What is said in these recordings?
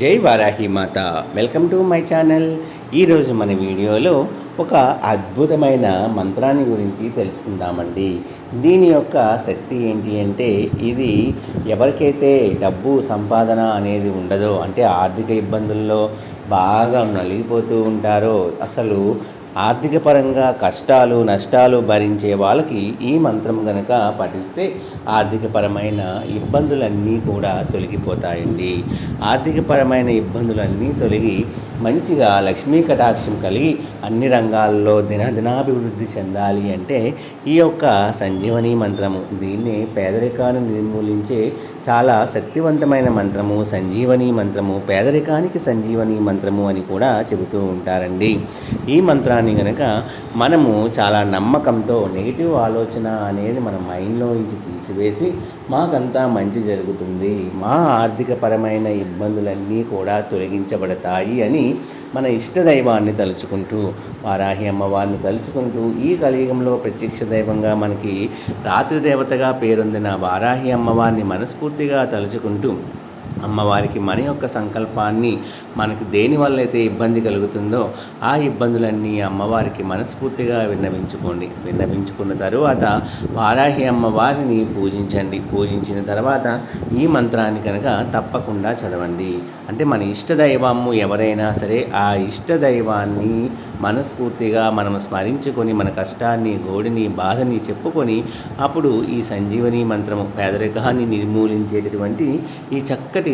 జై వారాహి మాత. Welcome to my channel. ఈరోజు మన వీడియోలో ఒక అద్భుతమైన మంత్రాన్ని గురించి తెలుసుకుందామండి. దీని యొక్క శక్తి ఏంటి అంటే ఇది ఎవరికైతే డబ్బు సంపాదన అనేది ఉండదో అంటే ఆర్థిక ఇబ్బందుల్లో బాగా నలిగిపోతూ ఉంటారో అసలు ఆర్థిక పరంగా కష్టాలు నష్టాలు భరించే వాళ్ళకి ఈ మంత్రం గనక పఠిస్తే ఆర్థికపరమైన ఇబ్బందులన్నీ కూడా తొలగిపోతాయండి. ఆర్థికపరమైన ఇబ్బందులన్నీ తొలగి మంచిగా లక్ష్మీ కటాక్షం కలిగి అన్ని రంగాల్లో దినదినాభివృద్ధి చెందాలి అంటే ఈ యొక్క సంజీవని మంత్రము దీన్ని పేదరికాన్ని నిర్మూలించే చాలా శక్తివంతమైన మంత్రము సంజీవని మంత్రము పేదరికానికి సంజీవని మంత్రము అని కూడా చెబుతూ ఉంటారండి. ఈ మంత్రాన్ని కనుక మనము చాలా నమ్మకంతో నెగిటివ్ ఆలోచన అనేది మన మైండ్లో నుంచి తీసివేసి మాకంతా మంచి జరుగుతుంది. మా ఆర్థికపరమైన ఇబ్బందులన్నీ కూడా తొలగించబడతాయి అని మన ఇష్టదైవాన్ని తలుచుకుంటూ వారాహి అమ్మవారిని తలుచుకుంటూ ఈ కలియుగంలో ప్రత్యక్ష దైవంగా మనకి రాత్రి దేవతగా పేరొందిన వారాహి అమ్మవారిని మనస్ఫూర్తిగా తలుచుకుంటూ అమ్మవారికి మన యొక్క సంకల్పాన్ని మనకి దేని వల్ల అయితే ఇబ్బంది కలుగుతుందో ఆ ఇబ్బందులన్నీ అమ్మవారికి మనస్ఫూర్తిగా విన్నవించుకోండి. విన్నవించుకున్న తరువాత వారాహి అమ్మవారిని పూజించండి. పూజించిన తర్వాత ఈ మంత్రాన్ని కనుక తప్పకుండా చదవండి. అంటే మన ఇష్టదైవము ఎవరైనా సరే ఆ ఇష్టదైవాన్ని మనస్ఫూర్తిగా మనం స్మరించుకొని మన కష్టాన్ని గోడిని బాధని చెప్పుకొని అప్పుడు ఈ సంజీవని మంత్రము పేదరికాన్ని నిర్మూలించేటటువంటి ఈ చక్కటి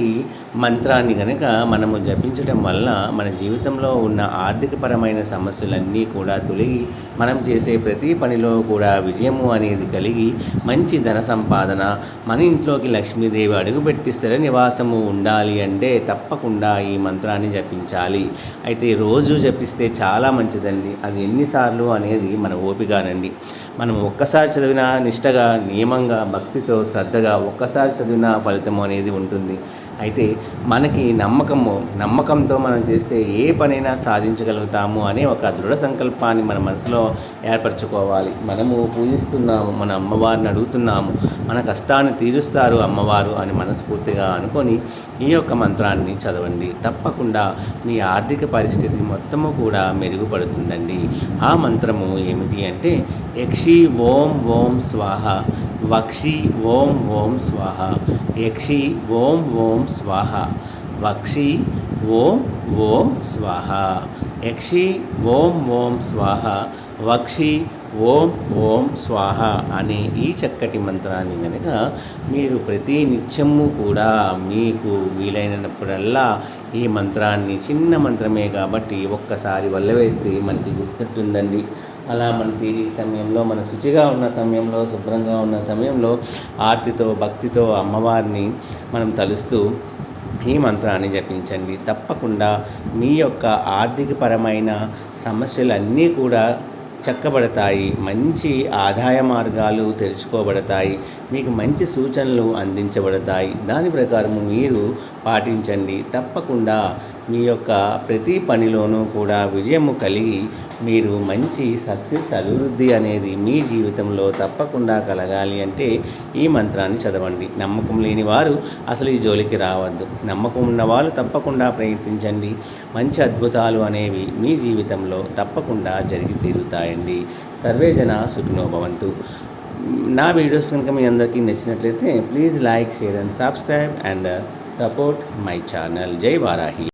మంత్రాన్ని కనుక మనము జపించడం వల్ల మన జీవితంలో ఉన్న ఆర్థికపరమైన సమస్యలన్నీ కూడా తొలగి మనం చేసే ప్రతి పనిలో కూడా విజయము అనేది కలిగి మంచి ధన సంపాదన మన ఇంట్లోకి లక్ష్మీదేవి అడుగుపెట్టి స్థిర నివాసము ఉండాలి అంటే తప్పకుండా ఈ మంత్రాన్ని జపించాలి. అయితే రోజు జపిస్తే చాలా మంచిదండి. అది ఎన్నిసార్లు అనేది మన ఓపికనండి. మనం ఒక్కసారి చదివినా నిష్టగా నియమంగా భక్తితో శ్రద్ధగా ఒక్కసారి చదివినా ఫలితం అనేది ఉంటుంది. అయితే మనకి నమ్మకము నమ్మకంతో మనం చేస్తే ఏ పనైనా సాధించగలుగుతాము అనే ఒక దృఢ సంకల్పాన్ని మన మనసులో ఏర్పరచుకోవాలి. మనము పూజిస్తున్నాము మన అమ్మవారిని అడుగుతున్నాము మన కష్టాన్ని తీరుస్తారు అమ్మవారు అని మనస్ఫూర్తిగా అనుకొని ఈ యొక్క మంత్రాన్ని చదవండి. తప్పకుండా మీ ఆర్థిక పరిస్థితి మొత్తము కూడా మెరుగుపడుతుందండి. ఆ మంత్రము ఏమిటి అంటే యక్షి ఓం ఓం స్వాహ. వక్షి ఓం ఓం స్వాహ. యక్షి ఓం ఓం స్వాహ. వక్షి ఓం ఓం స్వాహ. యక్షి ఓం ఓం స్వాహ. వక్షి ఓం ఓం స్వాహ అనే ఈ చక్కటి మంత్రాన్ని కనుక మీరు ప్రతి నిత్యము కూడా మీకు వీలైనప్పుడల్లా ఈ మంత్రాన్ని చిన్న మంత్రమే కాబట్టి ఒక్కసారి వల్ల వేస్తే మనకి గుర్తుంటుందండి అలా మన తీరిక సమయంలో మన శుచిగా ఉన్న సమయంలో శుభ్రంగా ఉన్న సమయంలో ఆర్తితో భక్తితో అమ్మవారిని మనం తలుస్తూ ఈ మంత్రాన్ని జపించండి. తప్పకుండా మీ యొక్క ఆర్థికపరమైన సమస్యలన్నీ కూడా చక్కబడతాయి. మంచి ఆదాయ మార్గాలు తెరుచుకోబడతాయి. మీకు మంచి సూచనలు అందించబడతాయి. దాని ప్రకారము మీరు పాటించండి. తప్పకుండా మీ యొక్క ప్రతి పనిలోనూ కూడా విజయము కలిగి మీరు మంచి సక్సెస్ అభివృద్ధి అనేది మీ జీవితంలో తప్పకుండా కలగాలి అంటే ఈ మంత్రాన్ని చదవండి. నమ్మకం లేని వారు అసలు ఈ జోలికి రావద్దు. నమ్మకం ఉన్నవారు తప్పకుండా ప్రయత్నించండి. మంచి అద్భుతాలు అనేవి మీ జీవితంలో తప్పకుండా జరిగి తీరుతాయండి. సర్వే జన సుఖినో భవంతు. నా వీడియోస్ కనుక మీ అందరికీ నచ్చినట్లయితే please like share and subscribe and support my channel. జై వారాహి.